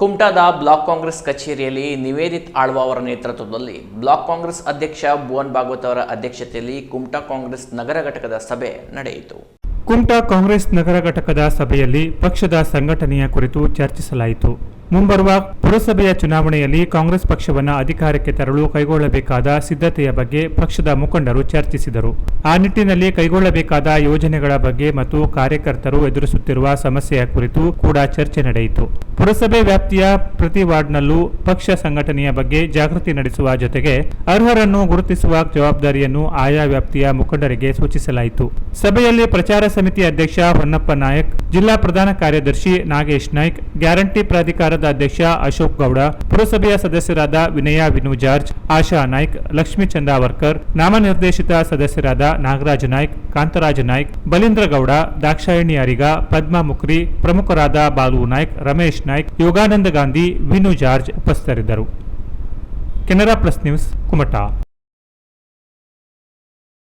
ಕುಮಟಾದ block Congress ಕಚೇರಿಯಲ್ಲಿ ನಿವೇದಿತ್ ಆಳ್ವ ಅವರ ನೇತೃತ್ವದಲ್ಲಿ ಬ್ಲಾಕ್ ಕಾಂಗ್ರೆಸ್ ಅಧ್ಯಕ್ಷ ಭುವನ್ ಭಾಗವತ್ ಅವರ ಅಧ್ಯಕ್ಷತೆಯಲ್ಲಿ ಕುಮಟಾ ಕಾಂಗ್ರೆಸ್ ನಗರ ಘಟಕದ ಸಭೆ ನಡೆಯಿತು. ಕುಮಟಾ ಕಾಂಗ್ರೆಸ್ ನಗರ ಘಟಕದ ಸಭೆಯಲ್ಲಿ ಪಕ್ಷದ ಸಂಘಟನೆಯ ಕುರಿತು ಚರ್ಚಿಸಲಾಯಿತು. ಮುಂಬರುವ ಪುರಸಭೆಯ ಚುನಾವಣೆಯಲ್ಲಿ ಕಾಂಗ್ರೆಸ್ ಪಕ್ಷವನ್ನು ಅಧಿಕಾರಕ್ಕೆ ತರಲು ಕೈಗೊಳ್ಳಬೇಕಾದ ಸಿದ್ಧತೆಯ ಬಗ್ಗೆ ಪಕ್ಷದ ಮುಖಂಡರು ಚರ್ಚಿಸಿದರು. ಆ ನಿಟ್ಟಿನಲ್ಲಿ ಕೈಗೊಳ್ಳಬೇಕಾದ ಯೋಜನೆಗಳ ಬಗ್ಗೆ ಮತ್ತು ಕಾರ್ಯಕರ್ತರು ಎದುರಿಸುತ್ತಿರುವ ಸಮಸ್ಯೆಯ ಕುರಿತು ಕೂಡ ಚರ್ಚೆ ನಡೆಯಿತು. ಪುರಸಭೆ ವ್ಯಾಪ್ತಿಯ ಪ್ರತಿ ವಾರ್ಡ್ನಲ್ಲೂ ಪಕ್ಷ ಸಂಘಟನೆಯ ಬಗ್ಗೆ ಜಾಗೃತಿ ನಡೆಸುವ ಜೊತೆಗೆ ಅರ್ಹರನ್ನು ಗುರುತಿಸುವ ಜವಾಬ್ದಾರಿಯನ್ನು ಆಯಾ ವ್ಯಾಪ್ತಿಯ ಮುಖಂಡರಿಗೆ ಸೂಚಿಸಲಾಯಿತು. ಸಭೆಯಲ್ಲಿ ಪ್ರಚಾರ ಸಮಿತಿ ಅಧ್ಯಕ್ಷ ಹೊನ್ನಪ್ಪ ನಾಯಕ್, ಜಿಲ್ಲಾ ಪ್ರಧಾನ ಕಾರ್ಯದರ್ಶಿ ನಾಗೇಶ್ ನಾಯ್ಕ್, ಗ್ಯಾರಂಟಿ ಪ್ರಾಧಿಕಾರದ ಅಧ್ಯಕ್ಷ ಅಶೋಕ್ ಗೌಡ, ಪುರಸಭೆಯ ಸದಸ್ಯರಾದ ವಿನಯ ವಿನು ಜಾರ್ಜ್ ಆಶಾ ನಾಯ್ಕ್, ಲಕ್ಷ್ಮೀ ಚಂದಾವರ್ಕರ್, ನಾಮನಿರ್ದೇಶಿತ ಸದಸ್ಯರಾದ ನಾಗರಾಜ ನಾಯ್ಕ್, ಕಾಂತರಾಜ ನಾಯ್ಕ್, ಬಲೀಂದ್ರ ಗೌಡ, ದಾಕ್ಷಾಯಣಿ ಅರಿಗ, ಪದ್ಮಾ ಮುಕ್ರಿ, ಪ್ರಮುಖರಾದ ಬಾಲು ನಾಯ್ಕ್, ರಮೇಶ್ ನಾಯ್ಕ್, ಯೋಗಾನಂದ ಗಾಂಧಿ ವಿನು ಜಾರ್ಜ್ ಉಪಸ್ಥಿತರಿದ್ದರು. Canara plus news, Kumta.